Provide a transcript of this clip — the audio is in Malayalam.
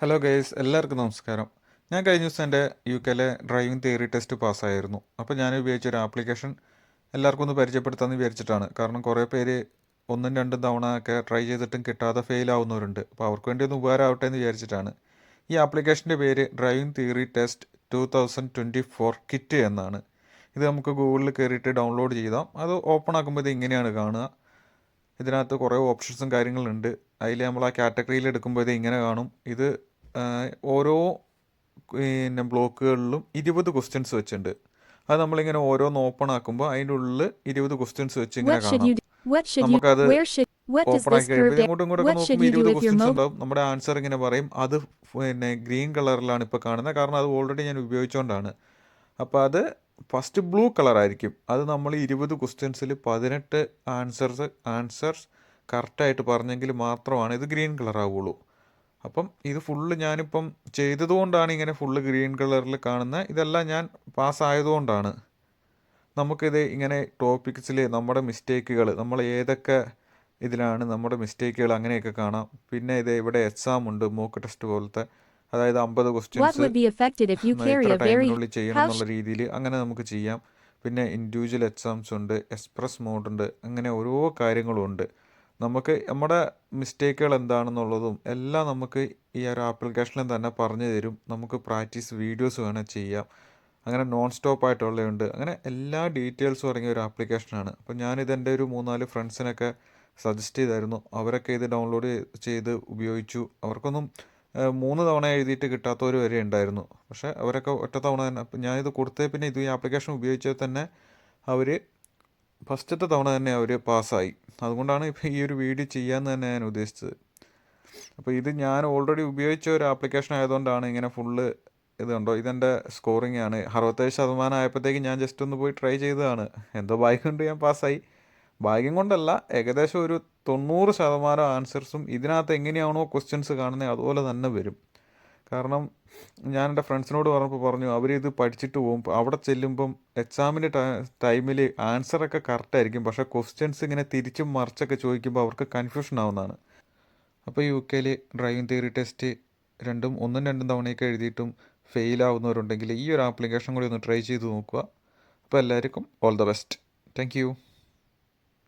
ഹലോ ഗൈസ് എല്ലാവർക്കും നമസ്കാരം. ഞാൻ കഴിഞ്ഞ ദിവസം എന്റെ യു കെയിലെ ഡ്രൈവിംഗ് തിയറി ടെസ്റ്റ് പാസ്സായിരുന്നു. അപ്പോൾ ഞാൻ ഉപയോഗിച്ച ഒരു ആപ്ലിക്കേഷൻ എല്ലാവർക്കും ഒന്ന് പരിചയപ്പെടുത്താമെന്ന് വിചാരിച്ചിട്ടാണ്. കാരണം കുറേ പേര് ഒന്നും രണ്ടും തവണ ഒക്കെ ട്രൈ ചെയ്തിട്ടും കിട്ടാതെ ഫെയിൽ ആവുന്നവരുണ്ട്. അപ്പോൾ അവർക്ക് വേണ്ടി ഒന്ന് ഉപകാരമാവട്ടെ എന്ന് വിചാരിച്ചിട്ടാണ്. ഈ ആപ്ലിക്കേഷന്റെ പേര് driving theory test two thousand twenty four kit എന്നാണ്. ഇത് നമുക്ക് ഗൂഗിളിൽ കയറിയിട്ട് ഡൗൺലോഡ് ചെയ്താം. അത് ഓപ്പൺ ആക്കുമ്പോൾ ഇത് ഇങ്ങനെയാണ് കാണുക. ഇതിനകത്ത് കുറേ ഓപ്ഷൻസും കാര്യങ്ങളുണ്ട്. അതിൽ നമ്മൾ ആ കാറ്റഗറിയിൽ എടുക്കുമ്പോൾ ഇത് ഇങ്ങനെ കാണും. ഇത് ഓരോ പിന്നെ ബ്ലോക്കുകളിലും ഇരുപത് ക്വസ്റ്റ്യൻസ് വെച്ചിട്ടുണ്ട്. അത് നമ്മളിങ്ങനെ ഓരോന്ന് ഓപ്പൺ ആക്കുമ്പോൾ അതിന്റെ ഉള്ളിൽ ഇരുപത് ക്വസ്റ്റ്യൻസ് വെച്ച് ഇങ്ങനെ കാണാം? നമുക്കത് ഓപ്പൺ ആക്കി കഴിയുമ്പോൾ? ഇങ്ങോട്ടും ഇങ്ങോട്ടും നോക്കുമ്പോൾ ഇരുപത് ക്വസ്റ്റ്യൻസ് ഉണ്ടാവും. നമ്മുടെ ആൻസർ ഇങ്ങനെ പറയും. അത് പിന്നെ ഗ്രീൻ കളറിലാണ് ഇപ്പോൾ കാണുന്നത്. കാരണം അത് ഓൾറെഡി ഞാൻ ഉപയോഗിച്ചുകൊണ്ടാണ് അപ്പോൾ അത് ഫസ്റ്റ് ബ്ലൂ കളർ ആയിരിക്കും അത് നമ്മൾ ഇരുപത് ക്വസ്റ്റ്യൻസിൽ പതിനെട്ട് ആൻസേഴ്സ് ആൻസേഴ്സ് കറക്റ്റായിട്ട് പറഞ്ഞെങ്കിൽ മാത്രമാണ് ഇത് ഗ്രീൻ കളർ ആവുള്ളൂ അപ്പം ഇത് ഫുള്ള് ഞാനിപ്പം ചെയ്തതുകൊണ്ടാണ് ഇങ്ങനെ ഫുള്ള് ഗ്രീൻ കളറിൽ കാണുന്നത് ഇതെല്ലാം ഞാൻ പാസ്സായതുകൊണ്ടാണ്. നമുക്കിത് ഇങ്ങനെ ടോപ്പിക്സിൽ നമ്മുടെ മിസ്റ്റേക്കുകൾ നമ്മൾ ഏതൊക്കെ ഇതിലാണ് നമ്മുടെ മിസ്റ്റേക്കുകൾ അങ്ങനെയൊക്കെ കാണാം. പിന്നെ ഇത് ഇവിടെ എക്സാം ഉണ്ട് മോക്ക് ടെസ്റ്റ് പോലത്തെ. അതായത് അമ്പത് ക്വസ്റ്റ്യൻസ് ടൈമിനുള്ളിൽ ചെയ്യണം എന്നുള്ള രീതിയിൽ അങ്ങനെ നമുക്ക് ചെയ്യാം. പിന്നെ ഇൻഡിവിജ്വൽ എക്സാംസ് ഉണ്ട് എക്സ്പ്രസ് മോഡ് ഉണ്ട് അങ്ങനെ ഓരോ കാര്യങ്ങളും ഉണ്ട്. നമുക്ക് നമ്മുടെ മിസ്റ്റേക്കുകൾ എന്താണെന്നുള്ളതും എല്ലാം നമുക്ക് ഈ ഒരു ആപ്ലിക്കേഷനിൽ തന്നെ പറഞ്ഞു തരും. നമുക്ക് പ്രാക്ടീസ് വീഡിയോസ് വേണേൽ ചെയ്യാം. അങ്ങനെ നോൺ സ്റ്റോപ്പ് ആയിട്ടുള്ളതുണ്ട്. അങ്ങനെ എല്ലാ ഡീറ്റെയിൽസും അടങ്ങിയ ഒരു ആപ്ലിക്കേഷനാണ് അപ്പോൾ ഞാനിത് എന്റെ ഒരു മൂന്നാൽ ഫ്രണ്ട്സിനൊക്കെ സജസ്റ്റ് ചെയ്തായിരുന്നു. അവരൊക്കെ ഇത് ഡൗൺലോഡ് ചെയ്ത് ഉപയോഗിച്ചു. അവർക്കൊന്നും മൂന്ന് തവണ എഴുതിയിട്ട് കിട്ടാത്തവർ വരെ ഉണ്ടായിരുന്നു. പക്ഷേ അവരൊക്കെ ഒറ്റ തവണ തന്നെ. ഞാനിത് കൊടുത്തേ പിന്നെ ഇത് ഈ ആപ്ലിക്കേഷൻ ഉപയോഗിച്ചാൽ തന്നെ അവർ ഫസ്റ്റത്തെ തവണ തന്നെ അവർ പാസ്സായി. അതുകൊണ്ടാണ് ഇപ്പോൾ ഈ ഒരു വീഡിയോ ചെയ്യാമെന്ന് തന്നെ ഞാൻ ഉദ്ദേശിച്ചത്. അപ്പോൾ ഇത് ഞാൻ ഓൾറെഡി ഉപയോഗിച്ച ഒരു ആപ്ലിക്കേഷൻ ആയതുകൊണ്ടാണ് ഇങ്ങനെ ഫുള്ള് ഇത് കണ്ടോ? ഇതെന്റെ സ്കോറിംഗ് ആണ്. അറുപത്തേഴ് ശതമാനം ആയപ്പോഴത്തേക്ക് ഞാൻ ജസ്റ്റ് ഒന്ന് പോയി ട്രൈ ചെയ്തതാണ്. എന്തോ ബൈക്ക് കൊണ്ട് ഞാൻ പാസ്സായി. ഭാഗ്യം കൊണ്ടല്ല ഏകദേശം ഒരു തൊണ്ണൂറ് ശതമാനം ആൻസേഴ്സും ഇതിനകത്ത് എങ്ങനെയാണോ ക്വസ്റ്റ്യൻസ് കാണുന്നത് അതുപോലെ തന്നെ വരും. കാരണം ഞാൻ എന്റെ ഫ്രണ്ട്സിനോട് പറഞ്ഞപ്പോൾ പറഞ്ഞു അവരിത് പഠിച്ചിട്ട് പോകും. അവിടെ ചെല്ലുമ്പം എക്സാമിന്റെ ടൈമിൽ ആൻസറൊക്കെ കറക്റ്റായിരിക്കും. പക്ഷേ ക്വസ്റ്റ്യൻസ് ഇങ്ങനെ തിരിച്ചും മറിച്ചൊക്കെ ചോദിക്കുമ്പോൾ അവർക്ക് കൺഫ്യൂഷൻ ആവുന്നതാണ്. അപ്പോൾ യു കെയിൽ ഡ്രൈവിംഗ് തിയറി ടെസ്റ്റ് രണ്ടും ഒന്നും രണ്ടും തവണയൊക്കെ എഴുതിയിട്ടും ഫെയിൽ ആവുന്നവരുണ്ടെങ്കിൽ ഈ ഒരു ആപ്ലിക്കേഷൻ കൂടി ഒന്ന് ട്രൈ ചെയ്ത് നോക്കുക. അപ്പോൾ എല്ലാവർക്കും ഓൾ ദ ബെസ്റ്റ് താങ്ക്